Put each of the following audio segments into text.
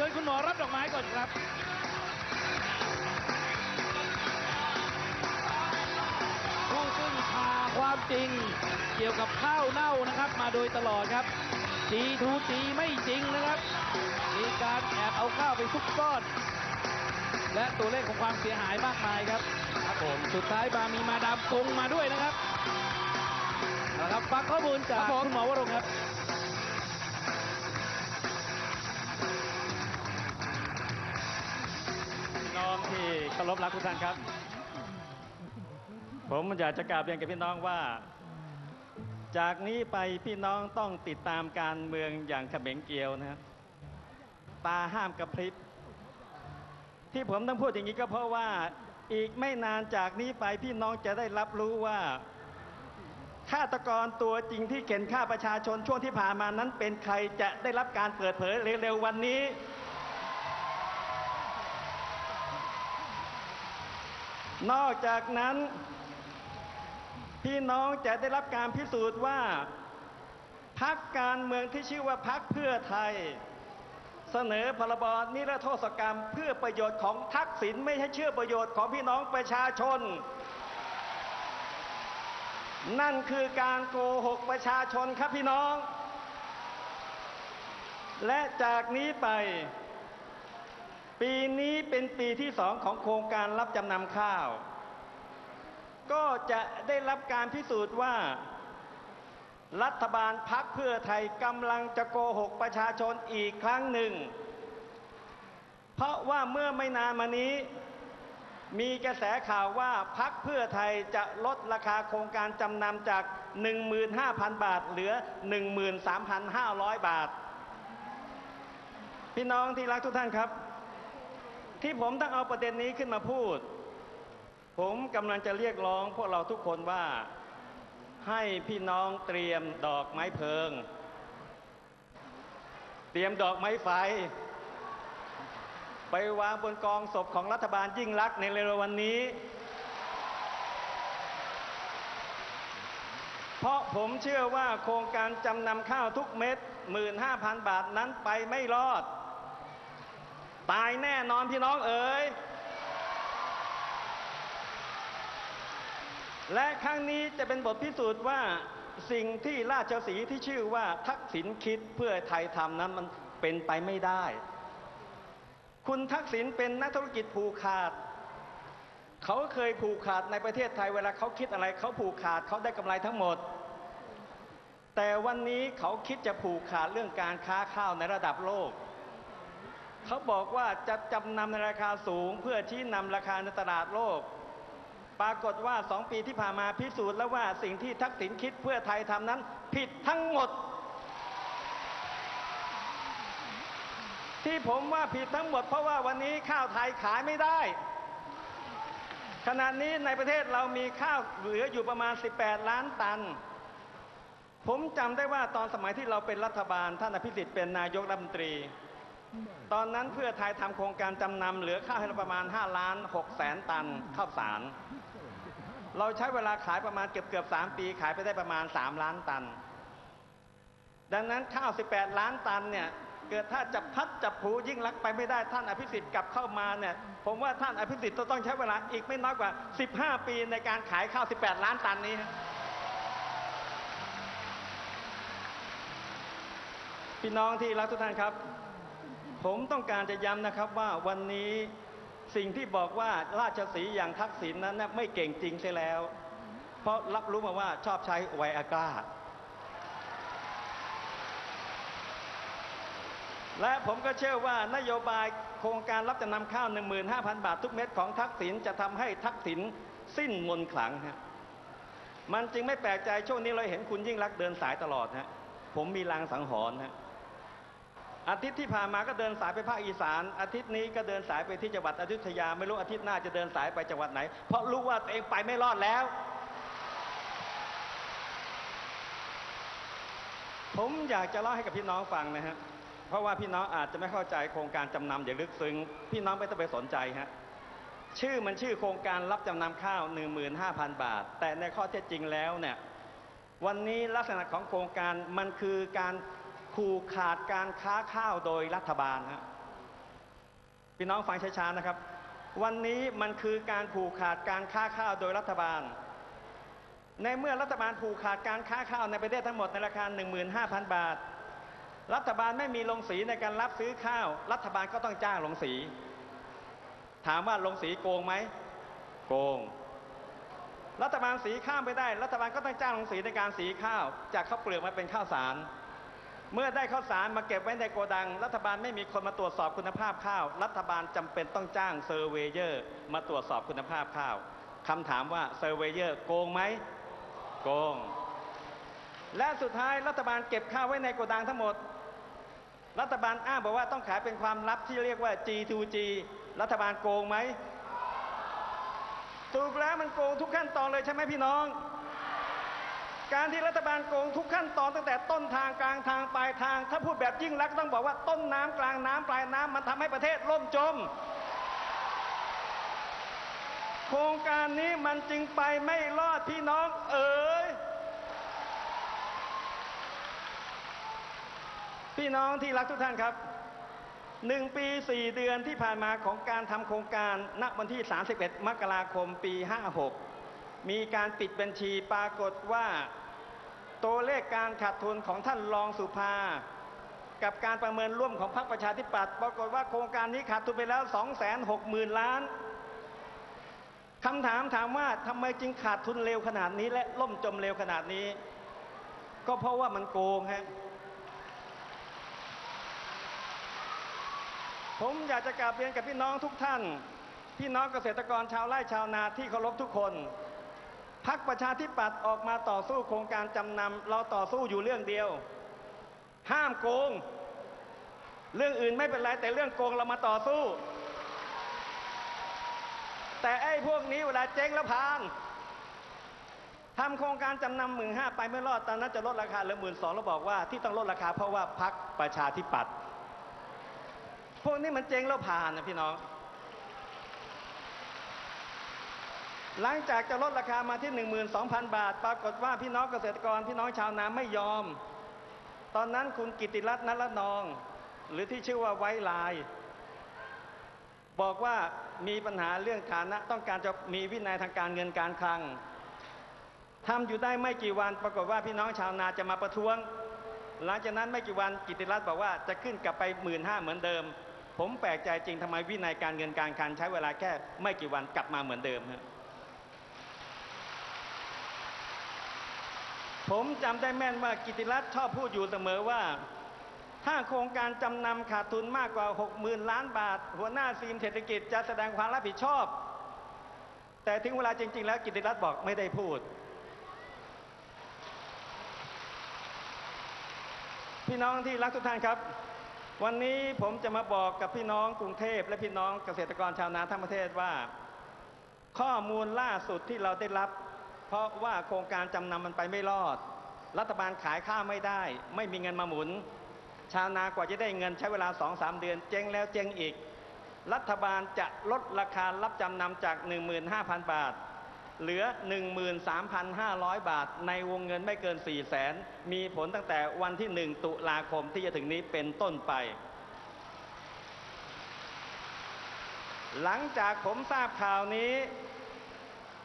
ชิญคุณหมอรับดอกไม้ก่อนครับผู้ซึ่งพาความจริงเกี่ยวกับข้าวเน่านะครับ มาโดยตลอดครับจีทูจีไม่จริงนะครับ มีการแอบเอาข้าวไปซุกซ่อน และตัวเลขของความเสียหายมากมายครับครับผมสุดท้ายมามีมาดามกงมาด้วยนะครับเอาละครับฟังข้อมูลจากคุณหมอวรงค์ครับ เคารพรักทุกท่านครับ ผมอยากจะกราบเรียนกับพี่น้องว่า จากนี้ไปพี่น้องต้องติดตามการเมืองอย่างเขม็งเกลียวนะครับตาห้ามกระพริบ ที่ผมต้องพูดอย่างนี้ก็เพราะว่าอีกไม่นานจากนี้ไปพี่น้องจะได้รับรู้ว่าฆาตกรตัวจริงที่เข็นฆ่าประชาชนช่วงที่ผ่านมานั้นเป็นใครจะได้รับการเปิดเผยเร็วๆวันนี้ นอกจากนั้น พี่น้องจะได้รับการพิสูจน์ว่า พักการเมืองที่ชื่อว่าพักเพื่อไทย เสนอพรบนิรโทษกรรมเพื่อประโยชน์ของทักษิณไม่ใช่เชื่อประโยชน์ของพี่น้องประชาชน นั่นคือการโกหกประชาชนครับพี่น้อง และจากนี้ไป ปีนี้เป็นปีที่สองของโครงการรับจำนำข้าว ก็จะได้รับการพิสูจน์ว่า รัฐบาลพักเพื่อไทยกำลังจะโกหกประชาชนอีกครั้งหนึ่ง เพราะว่าเมื่อไม่นานมานี้มีกระแสข่าวว่าพักเพื่อไทยจะลดราคาโครงการจำนำจาก 15,000 บาท เหลือ 13,500 บาท พี่น้องที่รักทุกท่านครับ ที่ผมต้องเอาประเด็นนี้ขึ้นมาพูด ผมกำลังจะเรียกร้องพวกเราทุกคนว่าให้พี่น้องเตรียมดอกไม้เพลิง เตรียมดอกไม้ไฟ ไปวางบนกองศพของรัฐบาลยิ่งรักษณ์ในเร็ววันนี้ เพราะผมเชื่อว่าโครงการจำนำข้าวทุกเม็ด 15,000 บาทนั้นไปไม่รอด ตายแน่นอนพี่น้องเอ๋ย และครั้งนี้จะเป็นบทพิสูจน์ว่าสิ่งที่ราชสีห์ที่ชื่อว่าทักษิณคิดเพื่อไทยทำนั้นมันเป็นไปไม่ได้ คุณทักษิณเป็นนักธุรกิจผูกขาด เขาเคยผูกขาดในประเทศไทยเวลาเขาคิดอะไรเขาผูกขาดเขาได้กำไรทั้งหมด แต่วันนี้เขาคิดจะผูกขาดเรื่องการค้าข้าวในระดับโลก เขาบอกว่าจะจำนำในราคาสูง เพื่อชี้นำราคาในตลาดโลก ปรากฏว่าสองปีที่ผ่านมาพิสูจน์แล้วว่าสิ่งที่ทักษิณคิดเพื่อไทยทำนั้น ผิดทั้งหมด ที่ผมว่าผิดทั้งหมด เพราะว่าวันนี้ข้าวไทยขายไม่ได้ขณะนี้ในประเทศเรามีข้าวเหลืออยู่ประมาณ 18 ล้านตัน ผมจำได้ว่าตอนสมัยที่เราเป็นรัฐบาลท่านอภิสิทธิ์เป็นนายกรัฐมนตรี ตอนนั้นเพื่อไทยทำโครงการจำนำเหลือข้าวให้เราประมาณ 5 ล้าน6แสนตันข้าวสาร เราใช้เวลาขายประมาณเกือบเกือบ3ปีขายไปได้ประมาณ 3 ล้านตัน ดังนั้นข้าว 18 ล้านตันเนี่ยเกิดถ้าจะพัดจับผูยิ่งรักไปไม่ได้ท่านอภิสิทธิ์กลับเข้ามาเนี่ยผมว่าท่านอภิสิทธิ์ต้องใช้เวลาอีกไม่น้อยกว่า 15 ปีในการขายข้าว 18 ล้านตันนี้พี่น้องที่รักทุกท่านครับ ผมต้องการจะย้ำนะครับว่าวันนี้สิ่งที่บอกว่าราชสีอย่างทักษิณนั้นนะไม่เก่งจริงใช่แล้ว เพราะรับรู้มาว่าชอบใช้ไวอาก้า และผมก็เชื่อว่านโยบายโครงการรับจำนำข้าว 15,000 บาททุกเม็ดของทักษิณจะทำให้ทักษิณสิ้นมนขลังฮะมันจึงไม่แปลกใจช่วงนี้เราเห็นคุณยิ่งรักเดินสายตลอดฮะผมมีลางสังหรณ์ฮะ อาทิตย์ที่ผ่านมาก็เดินสายไปภาคอีสาน อาทิตย์นี้ก็เดินสายไปที่จังหวัดอยุธยา ไม่รู้อาทิตย์หน้าจะเดินสายไปจังหวัดไหน เพราะรู้ว่าตัวเองไปไม่รอดแล้ว ผมอยากจะเล่าให้กับพี่น้องฟังนะฮะเพราะว่าพี่น้องอาจจะไม่เข้าใจโครงการจำนำอย่างลึกซึ้งพี่น้องไม่ต้องไปสนใจฮะชื่อมันชื่อโครงการรับจำนำข้าว 15,000 บาท แต่ในข้อเท็จจริงแล้วเนี่ยวันนี้ลักษณะของโครงการมันคือการ ผูกขาดการค้าข้าวโดยรัฐบาลฮะพี่น้องฟังช้าๆนะครับ วันนี้มันคือการผูกขาดการค้าข้าวโดยรัฐบาล ในเมื่อรัฐบาลผูกขาดการค้าข้าวในประเทศทั้งหมดในราคา 15,000 บาท รัฐบาลไม่มีลงสีในการรับซื้อข้าว รัฐบาลก็ต้องจ้างลงสี ถามว่าลงสีโกงไหมโกง รัฐบาลสีข้าวไม่ได้ รัฐบาลก็ต้องจ้างลงสีในการสีข้าว จากข้าวเปลือกมาเป็นข้าวสาร เมื่อได้ข้าวสารมาเก็บไว้ในโกดัง รัฐบาลไม่มีคนมาตรวจสอบคุณภาพข้าว รัฐบาลจำเป็นต้องจ้างเซอร์เวเยอร์มาตรวจสอบคุณภาพข้าวคำถามว่าเซอร์เวเยอร์โกงไหมโกง และสุดท้ายรัฐบาลเก็บข้าวไว้ในโกดังทั้งหมด รัฐบาลอ้างบอกว่าต้องขายเป็นความลับที่เรียกว่า G2G รัฐบาลโกงไหมถูกแล้วมันโกงทุกขั้นตอนเลยใช่ไหมพี่น้อง การที่รัฐบาลโกงทุกขั้นตอนตั้งแต่ต้นทางกลางทางปลายทาง ถ้าพูดแบบยิ่งรักษณ์ต้องบอกว่าต้นน้ำกลางน้ำปลายน้ำมันทำให้ประเทศล่มจม โครงการนี้มันจึงไปไม่รอดพี่น้องเอ๋ยพี่น้องที่รักทุกท่านครับหนึ่งปีสี่เดือนที่ผ่านมาของการทำโครงการณวันที่ 31 มกราคมปี 56 มีการปิดบัญชีปรากฏว่า ตัวเลขการขาดทุนของท่านรองสุภา กับการประเมินร่วมของพรรคประชาธิปัตย์ปรากฏว่าโครงการนี้ขาดทุนไปแล้ว 260,000 ล้านคำถามถามว่าทำไมจึงขาดทุนเร็วขนาดนี้ และล่มจมเร็วขนาดนี้ ก็เพราะว่ามันโกงฮะผมอยากจะกราบเรียนกับพี่น้องทุกท่าน พี่น้องเกษตรกรชาวไร่ชาวนาที่เคารพทุกคน พักประชาธิปัตย์ออกมาต่อสู้โครงการจำนำเราต่อสู้อยู่เรื่องเดียว ห้ามโกง เรื่องอื่นไม่เป็นไรแต่เรื่องโกงเรามาต่อสู้ แต่ไอ้พวกนี้เวลาเจ๊งแล้วพานทำโครงการจำนำหมื่นห้าไปไม่รอดตอนนั้นจะลดราคาเหลือหมื่นสองแล้วบอกว่าที่ต้องลดราคาเพราะว่าพักประชาธิปัตย์พวกนี้มันเจ๊งแล้วผ่านนะพี่น้อง หลังจากจะลดราคามาที่ 12,000 บาท ปรากฏว่าพี่น้องเกษตรกรพี่น้องชาวนาไม่ยอม ตอนนั้นคุณกิติรัตน์นรนอง หรือที่ชื่อว่าไว้ลาย บอกว่ามีปัญหาเรื่องฐานะ ต้องการจะมีวินัยทางการเงินการคลังทำอยู่ได้ไม่กี่วัน ปรากฏว่าพี่น้องชาวนาจะมาประท้วง หลังจากนั้นไม่กี่วันกิติรัตน์บอกว่าจะขึ้นกลับไปหมื่นห้าเหมือนเดิม ผมแปลกใจจริงทำไมวินัยการเงินการคลังใช้เวลาแค่ไม่กี่วันกลับมาเหมือนเดิมฮะ ผมจำได้แม่นว่ากิติรัตน์ชอบพูดอยู่เสมอว่า ถ้าโครงการจำนำขาดทุนมากกว่า 60,000 ล้านบาท หัวหน้าทีมเศรษฐกิจจะแสดงความรับผิดชอบ แต่ถึงเวลาจริง ๆ แล้วกิติรัตน์บอกไม่ได้พูด พี่น้องที่รักทุกท่านครับ วันนี้ผมจะมาบอกกับพี่น้องกรุงเทพและพี่น้องเกษตรกรชาวนาทั้งประเทศว่า ข้อมูลล่าสุดที่เราได้รับ เพราะว่าโครงการจำนำมันไปไม่รอด รัฐบาลขายข้าวไม่ได้ ไม่มีเงินมาหมุน ชาวนากว่าจะได้เงินใช้เวลา2-3เดือน เจ๊งแล้วเจ๊งอีก รัฐบาลจะลดราคารับจำนำจาก 15,000 บาท เหลือ 13,500 บาท ในวงเงินไม่เกิน 4 0 0แสนมีผลตั้งแต่วันที่ 1 ตุลาคมที่จะถึงนี้เป็นต้นไปหลังจากผมทราบข่าวนี้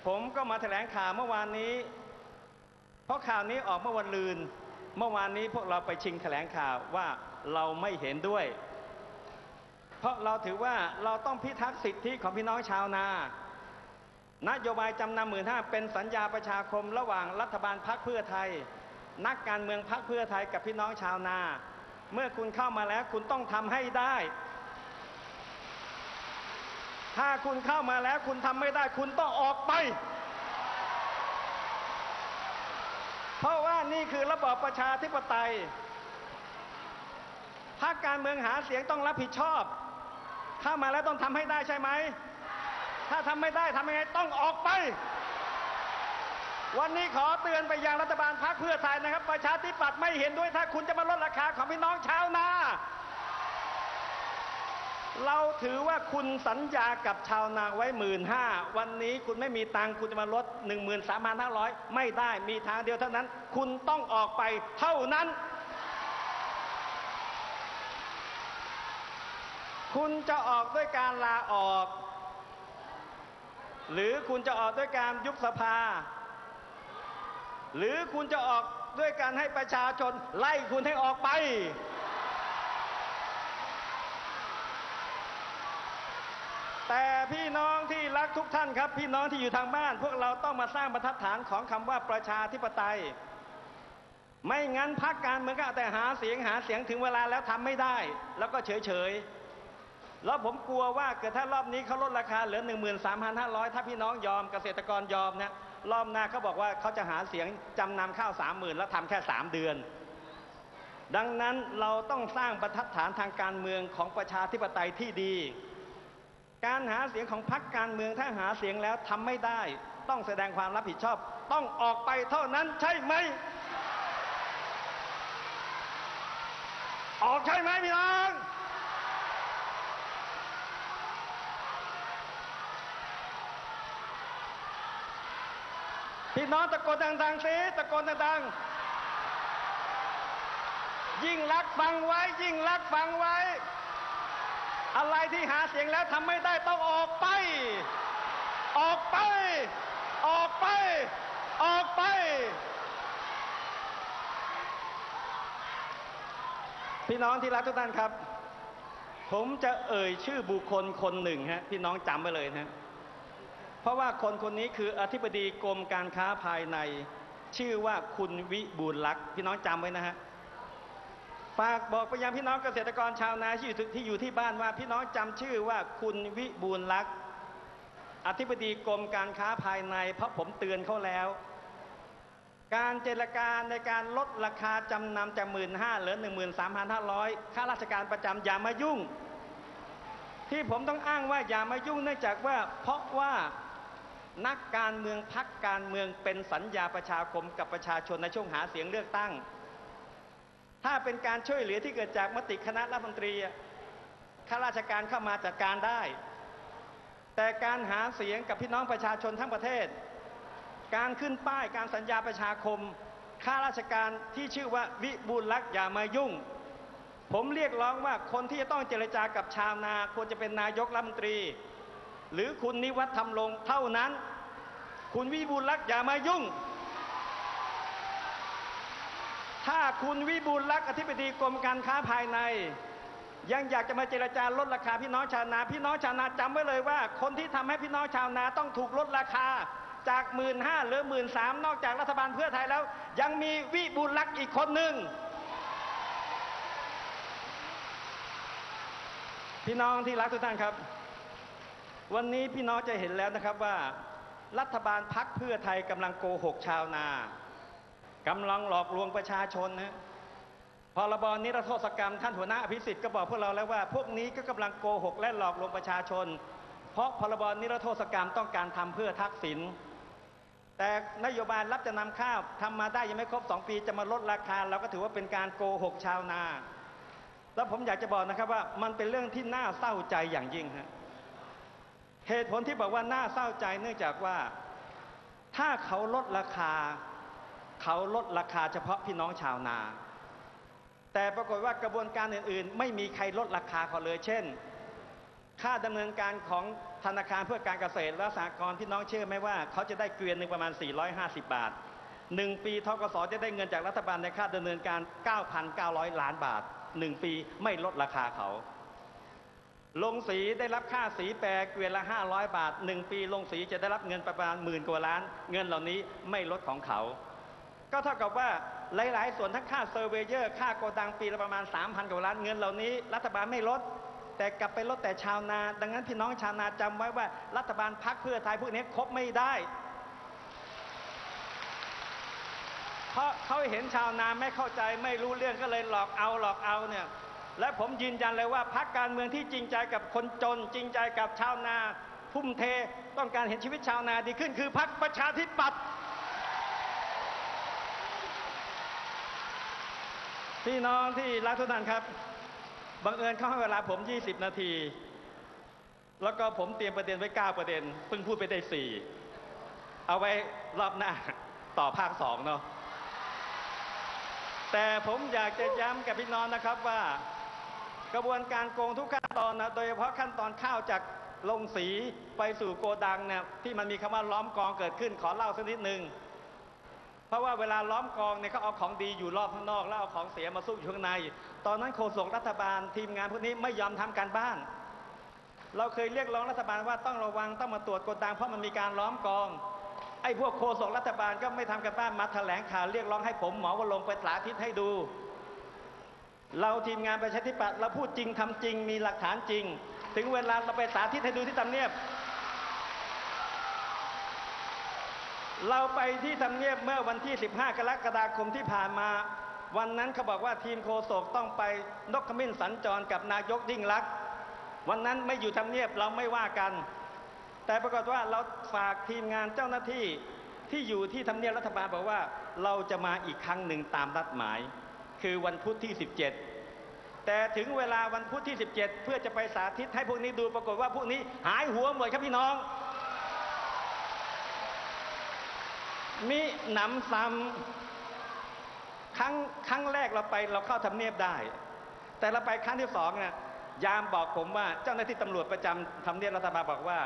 ผมก็มาแถลงข่าวเมื่อวานนี้ เพราะข่าวนี้ออกเมื่อวันลืน เมื่อวานนี้พวกเราไปชิงแถลงข่าวว่าเราไม่เห็นด้วย เพราะเราถือว่าเราต้องพิทักษ์สิทธิของพี่น้องชาวนา นโยบายจำนำหมื่นห้าเป็นสัญญาประชาคมระหว่างรัฐบาลพักเพื่อไทย นักการเมืองพักเพื่อไทยกับพี่น้องชาวนา เมื่อคุณเข้ามาแล้วคุณต้องทำให้ได้ ถ้าคุณเข้ามาแล้วคุณทำไม่ได้คุณต้องออกไป เพราะว่านี่คือระบอบประชาธิปไตยพรรคการเมืองหาเสียงต้องรับผิดชอบ เข้ามาแล้วต้องทำให้ได้ใช่ไหม ถ้าทำไม่ได้ทำยังไงต้องออกไป วันนี้ขอเตือนไปยังรัฐบาลพรรคเพื่อไทยนะครับ ประชาธิปัตย์ไม่เห็นด้วยถ้าคุณจะมาลดราคาของพี่น้องชาวนา เราถือว่าคุณสัญญากับชาวนาไว้หมื่นห้าวันนี้คุณไม่มีตังคุณจะมาลดหนึ่งหมื่นสามพันห้าร้อยไม่ได้มีทางเดียวเท่านั้น คุณต้องออกไปเท่านั้น คุณจะออกด้วยการลาออก หรือคุณจะออกด้วยการยุบสภา หรือคุณจะออกด้วยการให้ประชาชนไล่คุณให้ออกไป แต่พี่น้องที่รักทุกท่านครับ พี่น้องที่อยู่ทางบ้าน พวกเราต้องมาสร้างบรรทัดฐานของคำว่าประชาธิปไตย ไม่งั้นพักการเมืองก็แต่หาเสียงหาเสียงถึงเวลาแล้วทำไม่ได้ แล้วก็เฉยเฉยๆแล้วผมกลัวว่าเกิดถ้ารอบนี้เขาลดราคาเหลือ 13,500 ถ้าพี่น้องยอมเกษตรกรยอมนะรอบหน้าเขาบอกว่าเขาจะหาเสียงจำนำข้าว 30,000 แล้วทำแค่ 3 เดือน ดังนั้นเราต้องสร้างบรรทัดฐานทางการเมืองของประชาธิปไตยที่ดี การหาเสียงของพรรคการเมืองถ้าหาเสียงแล้วทำไม่ได้ ต้องแสดงความรับผิดชอบ ต้องออกไปเท่านั้นใช่ไหม ออกใช่ไหมพี่น้องพี่น้องตะโกนดังๆสิตะโกนดังๆยิ่งรักฟังไว้ ยิ่งรักฟังไว้ อะไรที่หาเสียงแล้วทำไม่ได้ต้องออกไป ออกไป ออกไป ออกไป พี่น้องที่รักทุกท่านครับ ผมจะเอ่ยชื่อบุคคลคนหนึ่งฮะพี่น้องจำไว้เลยนะเพราะว่าคนคนนี้คืออธิบดีกรมการค้าภายใน ชื่อว่าคุณวิบูลลักษ์พี่น้องจำไว้นะฮะ ฝากบอกไปยังพี่น้องเกษตรกรชาวนาที่อยู่ที่อยู่ที่บ้านว่าพี่น้องจำชื่อว่าคุณวิบูลลักษ์อธิบดีกรมการค้าภายใน เพราะผมเตือนเขาแล้ว การเจรจาในการลดราคาจำนำจากหมื่นห้าเหลือหนึ่งหมื่นสามพันห้าร้อยข้าราชการประจำอย่ามายุ่ง ที่ผมต้องอ้างว่าอย่ามายุ่งเนื่องจากว่า เพราะว่านักการเมืองพักการเมืองเป็นสัญญาประชาคมกับประชาชนในช่วงหาเสียงเลือกตั้ง ถ้าเป็นการช่วยเหลือที่เกิดจากมติคณะรัฐมนตรีข้าราชการเข้ามาจัดการได้ แต่การหาเสียงกับพี่น้องประชาชนทั้งประเทศ การขึ้นป้ายการสัญญาประชาคมข้าราชการที่ชื่อว่าวิบูลย์ลักษ์อย่ามายุ่ง ผมเรียกร้องว่าคนที่จะต้องเจรจากับชาวนาควรจะเป็นนายกรัฐมนตรี หรือคุณนิวัฒน์ทำลงเท่านั้น คุณวิบูลย์ลักษ์อย่ามายุ่ง ถ้าคุณวิบูลลักษ์อธิบดีกรมการค้าภายใน ยังอยากจะมาเจรจาลดราคาพี่น้องชาวนา พี่น้องชาวนาจำไว้เลยว่า คนที่ทำให้พี่น้องชาวนาต้องถูกลดราคาจากหมื่นห้าหรือหมื่นสามนอกจากรัฐบาลเพื่อไทยแล้ว ยังมีวิบูลลักษ์อีกคนหนึ่งพี่น้องที่รักทุกท่านครับ วันนี้พี่น้องจะเห็นแล้วนะครับว่า รัฐบาลพักเพื่อไทยกำลังโกหกชาวนา กำลังหลอกลวงประชาชนนะพรบนิรโทษกรรมท่านหัวหน้าอภิสิทธิ์ก็บอกพวกเราแล้วว่า พวกนี้ก็กำลังโกหกและหลอกลวงประชาชน เพราะพรบนิรโทษกรรมต้องการทำเพื่อทักษิณแต่นโยบายรับจะนำข้าวทำมาได้ยังไม่ครบสองปีจะมาลดราคา เราก็ถือว่าเป็นการโกหกชาวนา แล้วผมอยากจะบอกนะครับว่ามันเป็นเรื่องที่น่าเศร้าใจอย่างยิ่งฮะเหตุผลที่บอกว่าน่าเศร้าใจเนื่องจากว่า ถ้าเขาลดราคา เขาลดราคาเฉพาะพี่น้องชาวนา แต่ปรากฏว่ากระบวนการอื่น ๆ ไม่มีใครลดราคาเขาเลย เช่น ค่าดำเนินการของธนาคารเพื่อการเกษตรและสหกรณ์พี่น้องเชื่อไหมว่าเขาจะได้เกวียนหนึ่งประมาณ 450 บาทหนึ่งปีทกสจะได้เงินจากรัฐบาลในค่าดำเนินการ 9,900 ล้านบาทหนึ่งปีไม่ลดราคาเขา ลงสีได้รับค่าสีแปรเกวียนละ 500 บาท1ปีลงสีจะได้รับเงินประมาณหมื่นกว่าล้าน เงินเหล่านี้ไม่ลดของเขา ก็เท่ากับว่าหลาย ๆ ส่วนทั้งค่าเซอร์เวเยอร์ ค่าโกดังปีละประมาณ 3,000 กว่าล้านเงินเหล่านี้ รัฐบาลไม่ลด แต่กลับไปลดแต่ชาวนา ดังนั้นพี่น้องชาวนาจำไว้ว่า รัฐบาลพักเพื่อไทยพวกนี้ครบไม่ได้ เพราะเขาเห็นชาวนาไม่เข้าใจไม่รู้เรื่องก็เลยหลอกเอาหลอกเอาเนี่ยและผมยืนยันเลยว่าพรรคการเมืองที่จริงใจกับคนจน จริงใจกับชาวนา พุ่มเท ต้องการเห็นชีวิตชาวนาดีขึ้นคือพรรคประชาธิปัตย์ พี่น้องที่รักทุกท่านครับ บังเอิญเขาให้เวลาผม 20 นาที แล้วก็ผมเตรียมประเด็นไว้ 9 ประเด็น เพิ่งพูดไปได้ 4 เอาไว้รอบหน้าต่อภาค 2 เนาะ แต่ผมอยากจะย้ำกับพี่น้องนะครับว่ากระบวนการโกงทุกขั้นตอนนะ โดยเฉพาะขั้นตอนข้าวจากลงสีไปสู่โกดังเนี่ยที่มันมีคำว่าล้อมกองเกิดขึ้นขอเล่าสักนิดหนึ่ง เพราะว่าเวลาล้อมกองเนี่ยเขาเอาของดีอยู่รอบข้างนอก แล้วเอาของเสียมาซุกอยู่ข้างใน ตอนนั้นโฆษกรัฐบาลทีมงานพวกนี้ไม่ยอมทำการบ้าน เราเคยเรียกร้องรัฐบาลว่าต้องระวังต้องมาตรวจโกดังเพราะมันมีการล้อมกองไอ้พวกโฆษกรัฐบาลก็ไม่ทำกันบ้านมาแถลงข่าวเรียกร้องให้ผมหมอวรงค์ไปสาธิตให้ดู เราทีมงานประชาธิปัตย์เราพูดจริงทำจริงมีหลักฐานจริง ถึงเวลาเราไปสาธิตให้ดูที่ทำเนียบ เราไปที่ทำเนียบเมื่อวันที่ 15 กรกฎาคมที่ผ่านมา วันนั้นเขาบอกว่าทีมโฆษกต้องไปนกขมิ้นสัญจรกับนายกยิ่งลักษณ์วันนั้นไม่อยู่ทำเนียบเราไม่ว่ากัน แต่ปรากฏว่าเราฝากทีมงานเจ้าหน้าที่ที่อยู่ที่ทำเนียบรัฐบาลบอกว่าเราจะมาอีกครั้งหนึ่งตามนัดหมาย คือวันพุธที่ 17 แต่ถึงเวลาวันพุธที่ 17 เพื่อจะไปสาธิตให้พวกนี้ดูปรากฏว่าพวกนี้หายหัวหมดครับพี่น้อง มีหนำซ้ำครั้งครั้งแรกเราไปเราเข้าทำเนียบได้ แต่เราไปครั้งที่สองเนี่ยยามบอกผมว่าเจ้าหน้าที่ตำรวจประจำทำเนียบรัฐบาลบอกว่า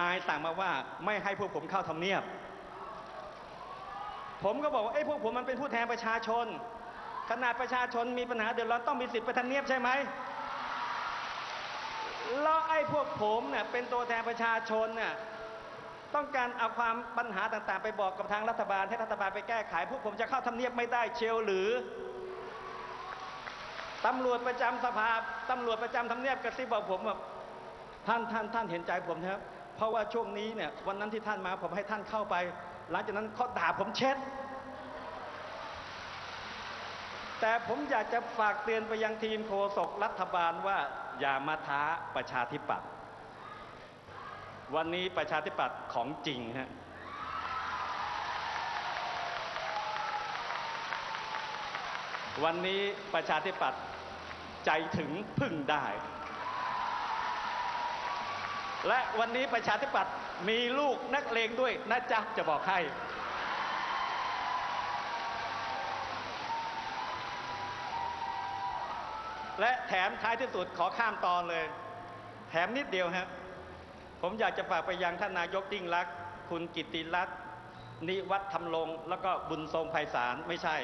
นายสั่งมาว่าไม่ให้พวกผมเข้าทำเนียบ ผมก็บอกว่าไอ้พวกผมมันเป็นผู้แทนประชาชน ขนาดประชาชนมีปัญหาเดือดร้อนต้องมีสิทธิ์ไปทำเนียบใช่ไหมแล้วไอ้พวกผมเนี่ยเป็นตัวแทนประชาชนเนี่ย ต้องการเอาความปัญหาต่างๆ ไปบอกกับทางรัฐบาลให้รัฐบาลไปแก้ไขพวกผมจะเข้าทำเนียบไม่ได้เชียวหรือตำรวจประจำสภาตำรวจประจำทำเนียบกระซิบบอกผมแบบท่านท่านท่านเห็นใจผมนะครับ เพราะว่าช่วงนี้เนี่ยวันนั้นที่ท่านมาผมให้ท่านเข้าไป หลังจากนั้นเขาด่าผมเช็ด แต่ผมอยากจะฝากเตือนไปยังทีมโฆษกรัฐบาลว่าอย่ามาท้าประชาธิปัตย์ วันนี้ประชาธิปัตย์ของจริงฮะวันนี้ประชาธิปัตย์ใจถึงพึ่งได้ และวันนี้ประชาธิปัตย์มีลูกนักเลงด้วยนะจ๊ะจะบอกให้ และแถมท้ายที่สุดขอข้ามตอนเลย แถมนิดเดียวครับ ผมอยากจะฝากไปยังท่านนายกยิ่งลักษณ์คุณกิติรัตน์นิวัฒน์ธรรมรงค์แล้วก็บุญทรงไพศาลไม่ใช่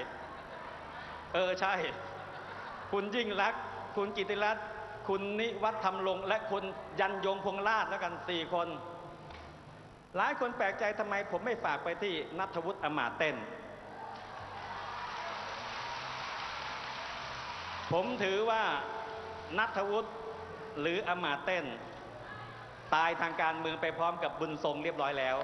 เออใช่ คุณยิ่งรักษณ์คุณกิติรัตน์คุณนิวัฒน์ธรรมรงค์และคุณยันยงพงราชแล้วกันสี่คน หลายคนแปลกใจทำไมผมไม่ฝากไปที่นัทวุฒิอมาร์เต้น ผมถือว่านัทวุฒิหรืออมาร์เต้น ตายทางการเมืองไปพร้อมกับบุญทรงเรียบร้อยแล้ว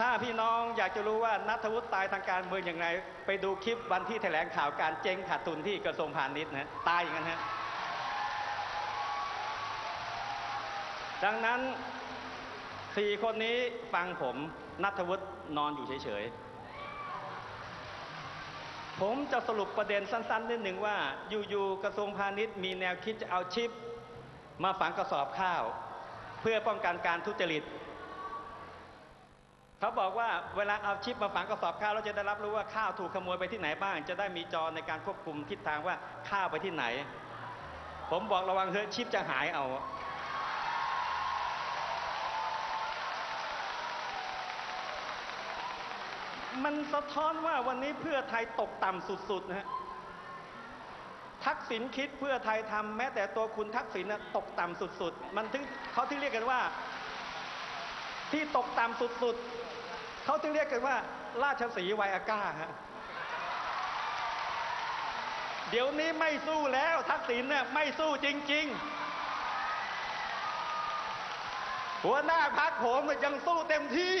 ถ้าพี่น้องอยากจะรู้ว่านัทวุฒิตายทางการเมืองอย่างไร ไปดูคลิปวันที่แถลงข่าวการเจ๊งขาดทุนที่กระทรวงพาณิชย์นะตายอย่างนั้นฮะดังนั้นสี่คนนี้ฟังผมนัทวุฒินอนอยู่เฉยๆ ผมจะสรุปประเด็นสั้นๆนิดหนึ่งว่า อยู่ๆกระทรวงพาณิชย์มีแนวคิดจะเอาชิป มาฝังกระสอบข้าว เพื่อป้องกันการทุจริตเขาบอกว่าเวลาเอาชิปมาฝังกระสอบข้าวเราจะได้รับรู้ว่าข้าวถูกขโมยไปที่ไหนบ้าง จะได้มีจอในการควบคุมทิศทางว่าข้าวไปที่ไหน ผมบอกระวังเฮ้ยชิปจะหายเอา มันสะท้อนว่าวันนี้เพื่อไทยตกต่ำสุดๆนะฮะทักษิณคิดเพื่อไทยทำแม้แต่ตัวคุณทักษิณน่ะตกต่ำสุดๆ มันถึงเขาที่เรียกกันว่า ที่ตกต่ำสุดๆเขาถึงเรียกกันว่า ราชสีไวอาก้าฮะเดี๋ยวนี้ไม่สู้แล้วทักษิณเนี่ยไม่สู้จริง ๆ หัวหน้าพักผมยังสู้เต็มที่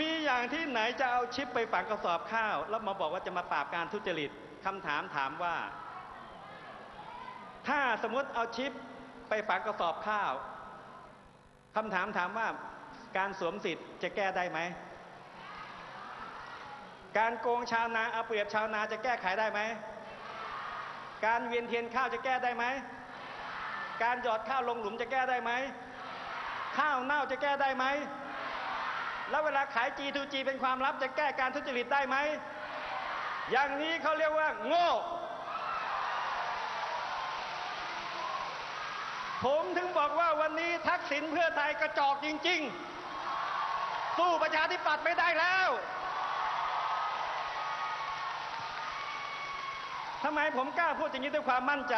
มีอย่างที่ไหนจะเอาชิปไปฝังกระสอบข้าว แล้วมาบอกว่าจะมาปราบการทุจริตคำถามถามว่า ถ้าสมมติเอาชิปไปฝังกระสอบข้าวคำถามถามว่าการสวมสิทธิ์จะแก้ได้ไหม การโกงชาวนาเอาเปรียบชาวนาจะแก้ไขได้ไหม การเวียนเทียนข้าวจะแก้ได้ไหม การหยอดข้าวลงหลุมจะแก้ได้ไหม ข้าวเน่าจะแก้ได้ไหม แล้วเวลาขาย G2G เป็นความลับจะแก้การทุจริตได้ไหม อย่างนี้เขาเรียกว่า โง่ ผมถึงบอกว่าวันนี้ทักษิณเพื่อไทยกระจอกจริง ๆ สู้ประชาธิปัตย์ไม่ได้แล้วทำไมผมกล้าพูดอย่างนี้ด้วยความมั่นใจ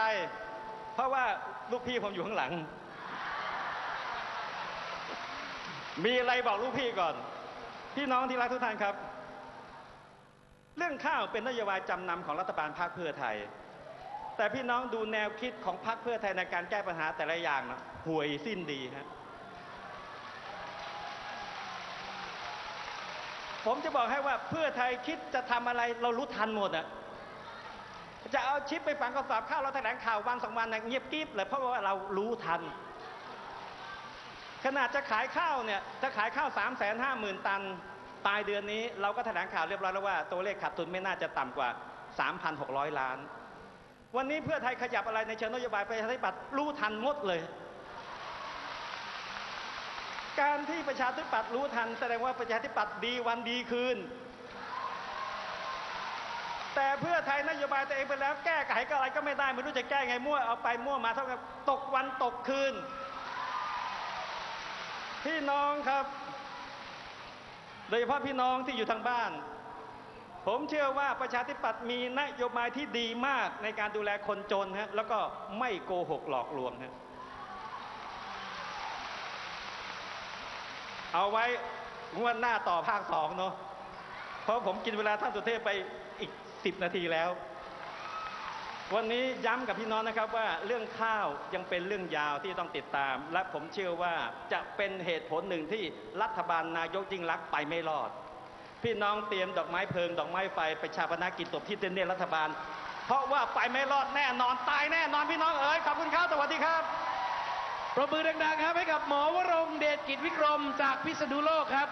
เพราะว่าลูกพี่ผมอยู่ข้างหลัง มีอะไรบอกลูกพี่ก่อน พี่น้องที่รักทุกท่านครับ เรื่องข้าวเป็นนโยบายจำนำของรัฐบาลพรรคเพื่อไทย แต่พี่น้องดูแนวคิดของพรรคเพื่อไทยในการแก้ปัญหาแต่ละอย่างนะห่วยสิ้นดีฮะผมจะบอกให้ว่าเพื่อไทยคิดจะทำอะไรเรารู้ทันหมดอะจะเอาชิปไปฝังกระสอบข้าวเราแถลงข่าววันสองวันนะเงียบกริบเลยเพราะว่าเรารู้ทัน ขนาดจะขายข้าวเนี่ยจะขายข้าว3ามแสนห้าหมื่นตันปลายเดือนนี้เราก็แถลงข่าวเรียบร้อยแล้วว่าตัวเลขขาดทุนไม่น่าจะต่ำกว่า 3,600 ล้าน วันนี้เพื่อไทยขยับอะไรในเชิงนโยบายประชาธิปัตย์รู้ทันหมดเลย การที่ประชาธิปัตย์รู้ทัน แสดงว่าประชาธิปัตย์ดีวันดีคืน แต่เพื่อไทยนโยบายตัวเองไปแล้วแก้ไขก็อะไรก็ไม่ได้ไม่รู้จะแก้ไงมั่วเอาไปมั่วมาเท่ากับตกวันตกคืน พี่น้องครับ โดยเฉพาะพี่น้องที่อยู่ทางบ้าน ผมเชื่อว่าประชาธิปัตย์มีนโยบายที่ดีมากในการดูแลคนจนฮะแล้วก็ไม่โกหกหลอกลวงฮะเอาไว้งวดหน้าต่อภาคสองเนาะเพราะผมกินเวลาท่านสุเทพไปอีกสิบนาทีแล้ว วันนี้ย้ำกับพี่น้องนะครับว่าเรื่องข้าวยังเป็นเรื่องยาวที่ต้องติดตาม และผมเชื่อว่าจะเป็นเหตุผลหนึ่งที่รัฐบาลนายกยิ่งรักษณ์ไปไม่รอด พี่น้องเตรียมดอกไม้เพลิงดอกไม้ไฟไปชาปนกิจศพที่เต็นเนรัฐบาล เพราะว่าไปไม่รอดแน่นอนตายแน่นอนพี่น้องเอ๋ยขอบคุณครับสวัสดีครับปรบมือดังๆครับให้กับหมอวรงเดชกิจวิกรมจากพิษณุโลกครับ